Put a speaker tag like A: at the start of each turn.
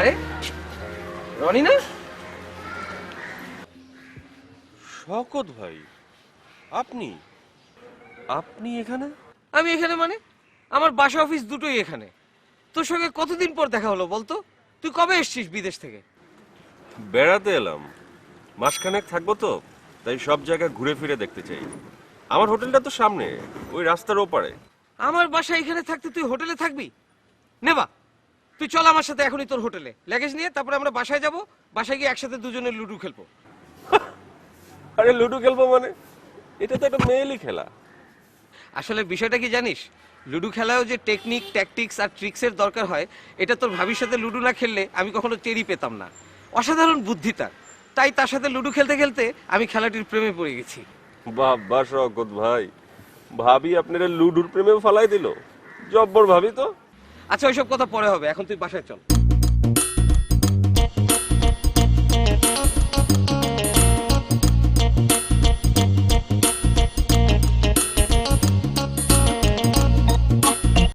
A: আরে রনি না?
B: শকত ভাই আপনি? আপনি এখানে?
A: আমি এখানে মানে? আমার বাসা অফিস দুটোই এখানে। তোর সঙ্গে কতদিন পর দেখা হলো বলতো? তুই কবে এসছিস বিদেশ থেকে?
B: বেড়াতে এলাম। মাসখানেক থাকব তো তাই সব জায়গা ঘুরে ফিরে দেখতে চাই। আমার হোটেলটা তো সামনে ওই রাস্তার ওপারে।
A: আমার বাসা এখানে থাকতে তুই হোটেলে থাকবি? নেবা তুই চল আমার সাথে এখনই তোর হোটেলে। ল্যাগেজ নিয়ে তারপরে আমরা বাসায় যাব বাসায় গিয়ে একসাথে দুজনে লুডু খেলব।
B: আরে লুডো খেলব মানে? এটা তো একটা মেয়েলি খেলা।
A: আসলে বিষয়টা কি জানিস? লুডো খেলায়ও যে টেকনিক ট্যাকটিক্স আর ট্রিক্সের দরকার হয় এটা তোর ভাবির সাথে লুডো না খেললে আমি কখনো টেরই পেতাম না। অসাধারণ বুদ্ধি তার। তাই তার সাথে লুডো খেলতে খেলতে আমি খেলাটির প্রেমে পড়ে গেছি।
B: বাবা শকত ভাই ভাবি আপনারা লুডুর প্রেমে ফালাই দিল। জব্বর ভাবি তো।
A: আচ্ছা ওইসব কথা পরে হবে। এখন তুই বাসায় চল।